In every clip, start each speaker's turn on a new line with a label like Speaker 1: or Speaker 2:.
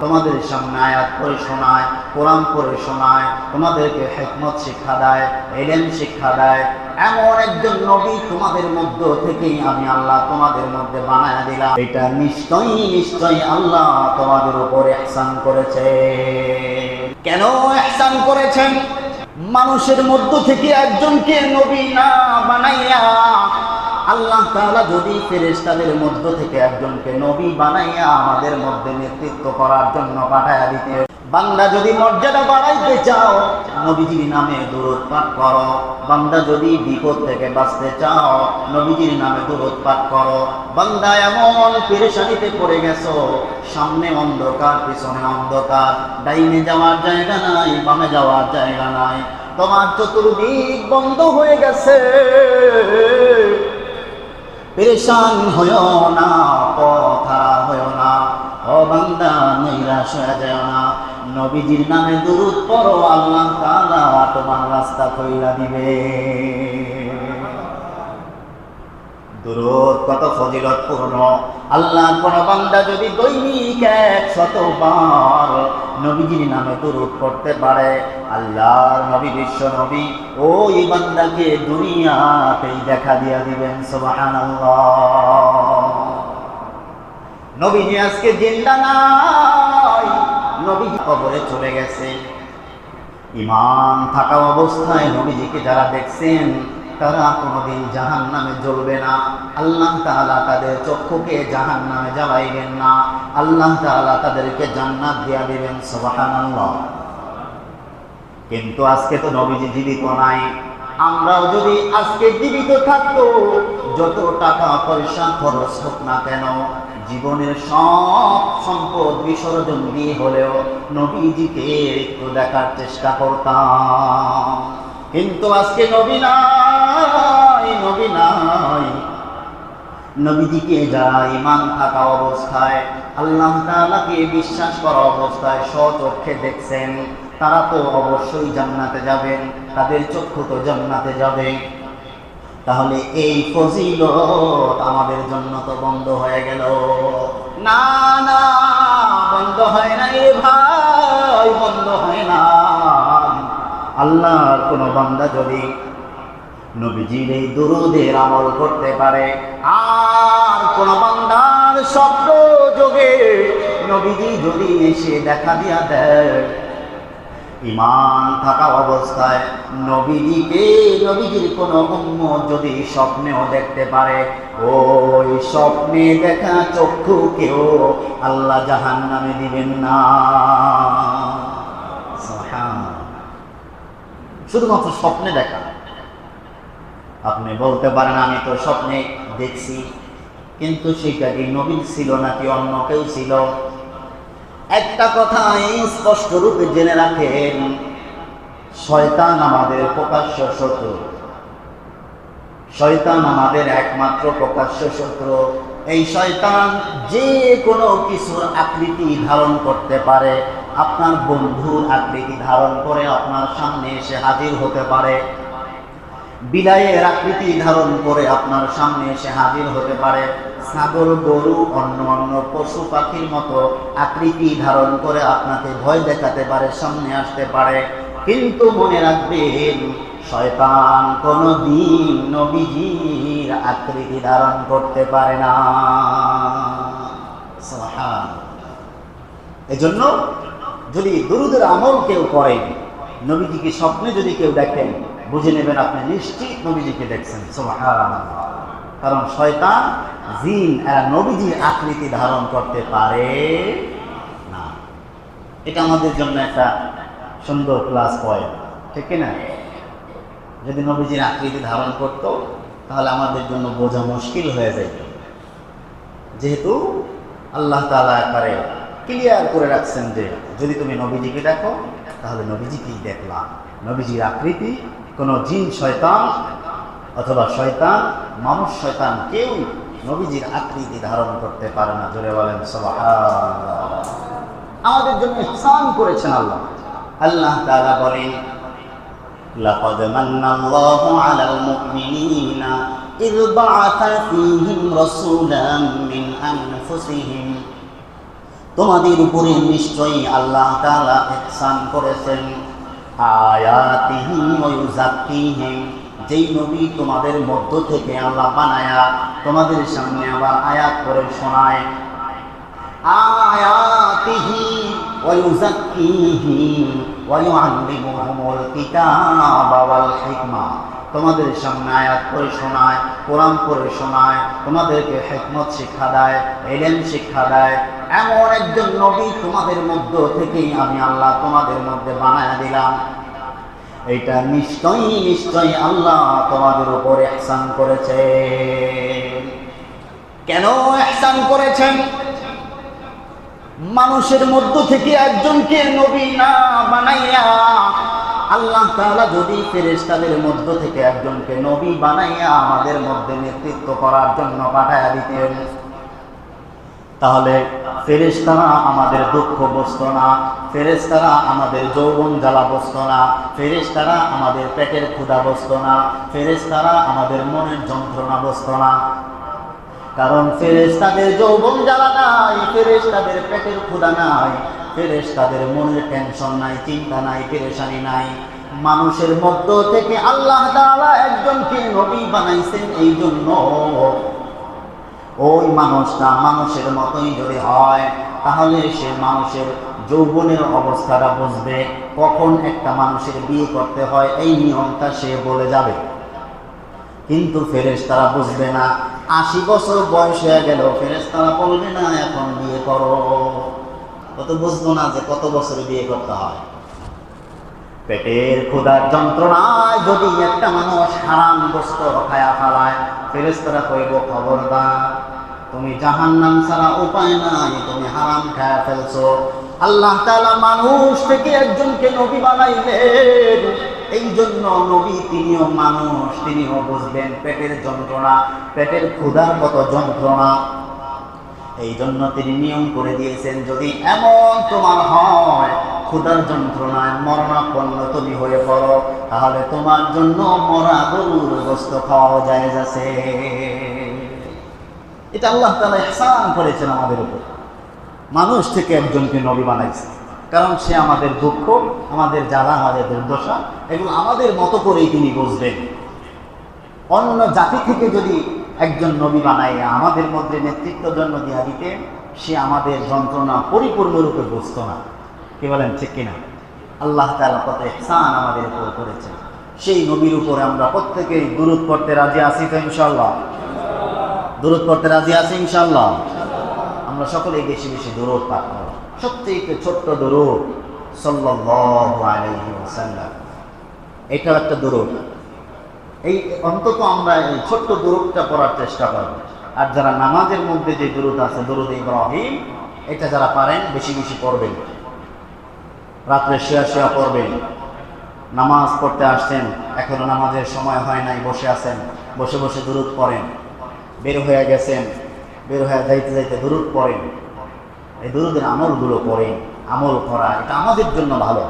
Speaker 1: তোমাদের সামনে আয়াত পড়ে শোনায়, কোরআন পড়ে শোনায়, তোমাদেরকে হিকমত শিক্ষা দেয়, এলেম শিক্ষা দেয়। এমন একজন নবী তোমাদের মধ্য থেকেই আমি আল্লাহ তোমাদের মধ্যে বানায় দিলাম। এটা নিশ্চয়ই নিশ্চয়ই আল্লাহ তোমাদের উপর ihsan করেছে। কেন ihsan করেছেন? মানুষের মধ্য থেকে একজনকে নবী না বানাইয়া আল্লাহ তাআলা যদি ফেরেশতাদের মধ্য থেকে একজনকে নবী বানাইয়া আমাদের মধ্যে নেতৃত্ব করার জন্য পাঠায়া দিতে, বান্দা যদি মর্যাদা বাড়াইতে চাও, নবীজির নামে দূরত পাঠ করো। যদি বিপদ থেকে বাঁচতে চাও, নবীজির নামে দূরত পাঠ করো। বান্দা এমন পেরেশানিতে পড়ে গেছো, সামনে অন্ধকার, পিছনে অন্ধকার। ডাইনে যাওয়ার জায়গা নাই, বামে যাওয়ার জায়গা নাই। তোমার চতুর্দিক বন্ধ হয়ে গেছে। পেরেশান হয়েও না পথা হয়েও না, ও বান্দা নৈরাশ হয়ে যায় না। নবীজির নামে দুরুদ পড়ো, আল্লাহ তাআলা তোমার রাস্তা কইরা দিবে। দুরুদ কত ফজিলতপূর্ণ। আল্লাহর কোন বান্দা যদি দৈনিক এক শতবার নবীজির নামে দুরুদ পড়তে পারে আল্লাহর নবী, বিশ্ব নবী, ওই বান্দাকে দুনিয়াতেই দেখা দিয়া দিবেন, সুবহানাল্লাহ। নবীজি আজকে জিন্দা নাই, নবীজি কবরে চলে গেছে। ইমান থাকা অবস্থায় নবীজিকে যারা দেখছেন, তারা কোনোদিন জাহান নামে জ্বলবে না। আল্লাহ তাআলা তাদের চক্ষুকে জাহান নামে জ্বালাইবেন না। আল্লাহ তাআলা তাদেরকে জান্নাত দিয়া দিবেন, সুবহানাল্লাহ। কিন্তু আজকে তো নবীজি জীবিত নাই। আমরাও যদি আজকে জীবিত থাকতো যত টাকা পয়সা খরচ হোক না কেন, জীবনের সব সম্পদ বিসর্জন দিয়ে হলেও নবীজিকে একটু দেখার চেষ্টা করতাম। কিন্তু আজকে নবী নাই নবী নাই। নবীজিকে যারা ইমান থাকা অবস্থায়, আল্লাহ তালাকে বিশ্বাস করা অবস্থায় স্বচক্ষে দেখছেন তারা তো অবশ্যই জান্নাতে যাবেন, তাদের চক্ষু তো জান্নাতে যাবে। তাহলে এই ফজিলত আমাদের জন্য তো বন্ধ হয়ে গেল। না না, বন্ধ হয় না এ ভাই, বন্ধ হয় না। আল্লাহর কোনো বান্দা যদি নবীজির এই দুরুদের আমল করতে পারে, আর কোন বান্দার স্বপ্ন যোগে নবীজি যদি এসে দেখা দিয়া দেয় ইমান থাকা অবস্থায় নবীজিকে, নবীজির কোনো উম্ম যদি স্বপ্নেও দেখতে পারে, ওই স্বপ্নে দেখা চক্ষুকেও আল্লাহ জাহান নামে দিবেন না। শুধুমাত্র স্বপ্নে দেখা। আপনি বলতে পারেন, আমি তো স্বপ্নে দেখছি, কিন্তু সেটা কি নবীন ছিল নাকি অন্য কেউ ছিল? একটা কথা স্পষ্ট রূপে জেনে রাখেন, শয়তান আমাদের প্রকাশ্য শত্রু। শয়তান আমাদের একমাত্র প্রকাশ্য শত্রু। এই শয়তান যে কোনো কিছুর আকৃতি ধারণ করতে পারে। আপনার বন্ধুর আকৃতি ধারণ করে আপনার সামনে এসে হাজির হতে পারে। বিলাইয়ের আকৃতি ধারণ করে আপনার সামনে এসে হাজির হতে পারে। ছাগল, গরু, অন্য অন্য পশু পাখির মতো আকৃতি ধারণ করে আপনাকে ভয় দেখাতে পারে, সামনে আসতে পারে। কিন্তু মনে রাখবেন, শয়তান কোনো দিন নবীজির আকৃতি ধারণ করতে পারে না। এজন্য যদি দুরুদের আমল কেউ করেন, নবীজিকে স্বপ্নে যদি কেউ দেখেন বুঝে নেবেন আপনি নিশ্চিত নবীজিকে দেখছেন। কারণ শয়তান জিন এরা নবীজির আকৃতি ধারণ করতে পারে না। এটা আমাদের জন্য একটা সুন্দর প্লাস পয়েন্ট ঠিক না যদি নবীজির আকৃতি ধারণ করতো, তাহলে আমাদের জন্য বোঝা মুশকিল হয়ে যেত যেহেতু আল্লাহ তালা একবারে ক্লিয়ার করে রাখছেন যে, যদি তুমি নবীজিকে দেখো, তাহলে নবীজিকেই দেখলাম। নবীজির আকৃতি কোনো জিন শয়তান অথবা শয়তান মানুষ শয়তান কেউ নবীজির আকৃতি ধারণ করতে পারে না জোরে বলেন সুবহানাল্লাহ। আমাদের জন্য ইহসান করেছেন আল্লাহ আল্লাহ তাআলা বলেন لقد من الله على المؤمنين إذ بعث فيهم رسولا من أنفسهم তোমাদের উপরে নিশ্চয়ই আল্লাহ তাআলা ইহসান করেছেন আয়াতিহি ওয়া ইউযাক্কিহিম যেই নবী তোমাদের মধ্য থেকে আল্লাহ বানায়া তোমাদের সামনে আবার আয়াত করে শোনায়। তোমাদের সামনে আয়াত করে শোনায়, কোরআন করে শোনায়, তোমাদেরকে হেকমত শিক্ষা দেয়, এলেম শিক্ষা দেয় এমন একজন নবী তোমাদের মধ্য থেকেই আমি আল্লাহ তোমাদের মধ্যে বানায় দিলাম। এটা নিশ্চয়ই নিশ্চয়ই আল্লাহ তোমাদের উপর এহসান করেছে। কেন এহসান করেছেন মানুষের মধ্য থেকে একজনকে নবী না বানাইয়া আল্লাহ তাআলা যদি ফেরেশতাদের মধ্য থেকে একজনকে নবী বানাইয়া আমাদের মধ্যে নেতৃত্ব করার জন্য পাঠায়া দিতেন। তাহলে ফেরেশতারা আমাদের দুঃখ বসত না, ফেরেশতারা আমাদের যৌবন জ্বালা বসত না, ফেরেশতারা আমাদের পেটের ক্ষুধা বসত না, ফেরেশতারা আমাদের মনের যন্ত্রণা বসত না। কারণ ফেরেশতাদের যৌবন জ্বালা নাই, ফেরেশতাদের পেটের ক্ষুধা নাই, ফেরেশতাদের মনের টেনশন নাই, চিন্তা নাই, পেরেশানি নাই। মানুষের মধ্য থেকে আল্লাহ একজনকে নবী বানাইছেন এই জন্য ওই মানুষটা মানুষের মতোই যদি হয়, তাহলে সে মানুষের যৌবনের অবস্থাটা বুঝবে। কখন একটা মানুষের বিয়ে করতে হয়, এই নিয়মটা সে বলে যাবে। কিন্তু ফেরেস তারা বুঝবে না। আশি বছর বয়স হয়ে গেল ফেরেস তারা বলবে, না, এখন বিয়ে করো। কত বুঝব না যে কত বছরে বিয়ে করতে হয়। পেটের ক্ষুধার যন্ত্রণায় যদি একটা মানুষ হারাম বস্তু খায়া ফেলায় ফেরেস্তারা কইব, খবরদার, তুমি জাহান নাম ছাড়া উপায় নাই, তুমি হারাম খায়া ফেলছো। আল্লাহ তালা মানুষ থেকে একজনকে নবী বানাইলেন। এই জন্য নবী তিনিও মানুষ, তিনিও বুঝবেন পেটের যন্ত্রণা, পেটের ক্ষুধার কত যন্ত্রণা। এই জন্য তিনি নিয়ম করে দিয়েছেন, যদি এমন তোমার হয় ক্ষুধার যন্ত্রণায় মরণাপন্ন তুমি হয়ে পড়ো। তাহলে তোমার জন্য মরা গরুর গোস্ত খাওয়াও যায় যাচ্ছে এটা আল্লাহ তালা ইহসান করেছেন আমাদের উপর। মানুষ থেকে একজনকে নবী বানাইছে। কারণ সে আমাদের দুঃখ, আমাদের জ্বালা, আমাদের দুর্দশা এগুলো আমাদের মতো করেই তিনি বুঝবেন। অন্য জাতি থেকে যদি একজন নবী বানাইয়া আমাদের মধ্যে নেতৃত্ব জন্ম দিয়া দিতে, সে আমাদের যন্ত্রণা পরিপূর্ণরূপে বুঝত না। কি বলেন, ঠিক কিনা? আল্লাহ তালা কত এহসান আমাদের উপর করেছেন। সেই নবীর উপরে আমরা প্রত্যেকেই দূরত করতে রাজি আছি তো ইনশাল্লাহ দূরত করতে রাজি আছি ইনশাল্লাহ আমরা সকলেই বেশি বেশি দূরত পাঠ করব। সবচেয়ে ছোট্ট দূরত এটাও একটা দূরত এই অন্তত আমরা এই ছোট্ট দূরতটা পড়ার চেষ্টা করব। আর যারা নামাজের মধ্যে যে দূরত আছে দূরত ইব্রাহিম, এটা যারা পারেন, বেশি বেশি পড়বেন। রাত্রে শুয়া শুয়া পড়বেন। নামাজ পড়তে আসছেন, এখনও নামাজের সময় হয় নাই, বসে আছেন, বসে বসে দূরত পড়েন। বের হয়ে গেছেন, বের হয়ে যাইতে যাইতে দূরত পড়েন। এই দূরদের আমলগুলো পড়েন, আমল করা, এটা আমাদের জন্য ভালো।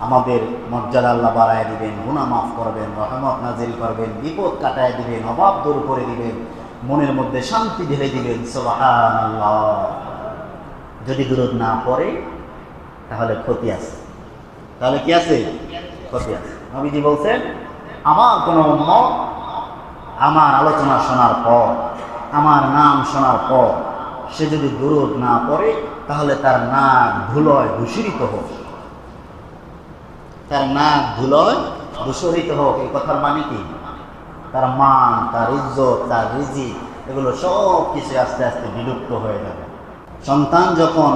Speaker 1: আমাদের মর্যাদা আল্লাহ বাড়ায় দিবেন গুণা মাফ করবেন, রহমত নাজিল করবেন, বিপদ কাটায় দিবেন, অভাব দূর করে দিবেন, মনের মধ্যে শান্তি ঢেলে দিবেন, সুবহানাল্লাহ। যদি দূরত না পড়ে তাহলে ক্ষতি আছে। তাহলে কি আছে? ক্ষতি আছে। নবীজি বলছেন, আমার কোনো উম্মত আমার আলোচনা শোনার পর, আমার নাম শোনার পর, সে যদি দূরত না পড়ে, তাহলে তার নাক ধুলয় দূষিত হোক। তার নাক ধুলয় দূষরিত হোক, এই কথার মানে কি? তার মান, তার ইজ্জত, তার রিজি এগুলো সব কিছু আস্তে আস্তে বিলুপ্ত হয়ে যাবে। সন্তান যখন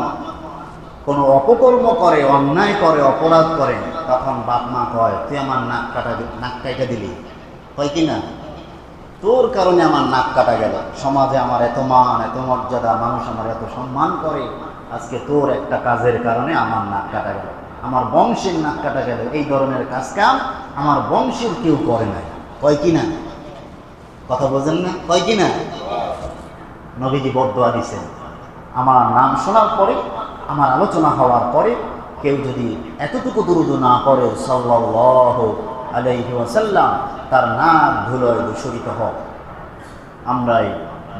Speaker 1: কোনো অপকর্ম করে, অন্যায় করে, অপরাধ করে, তখন বাপ মা কয়, তুই আমার নাক কাটা নাক কাটা দিলি। হয় কি না? তোর কারণে আমার নাক কাটা গেল। সমাজে আমার এত মান, এত মর্যাদা, মানুষ আমার এত সম্মান করে, আজকে তোর একটা কাজের কারণে আমার নাক কাটা গেল। আমার বংশের নাক কাটা গেল। এই ধরনের কাজ কাম আমার বংশের কেউ করে নাই। কয় কি না? কথা বোঝেন না? কয় কি না? নবীজি বদোয়া দিছেন। আমার নাম শোনার পরে আমার আলোচনা হওয়ার পরে কেউ যদি এতটুকু দুরুদ না করে সাল্লাহ আলহি ওয়াসাল্লাম, তার নাক ধুলোয় দূষরিত হোক। আমরাই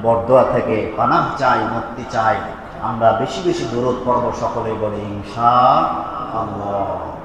Speaker 1: বরদোয়া থেকে পানাহ চাই, মুক্তি চাই। আমরা বেশি বেশি দূরত পর্ব সকলে বলি ইনশা আল্লাহ।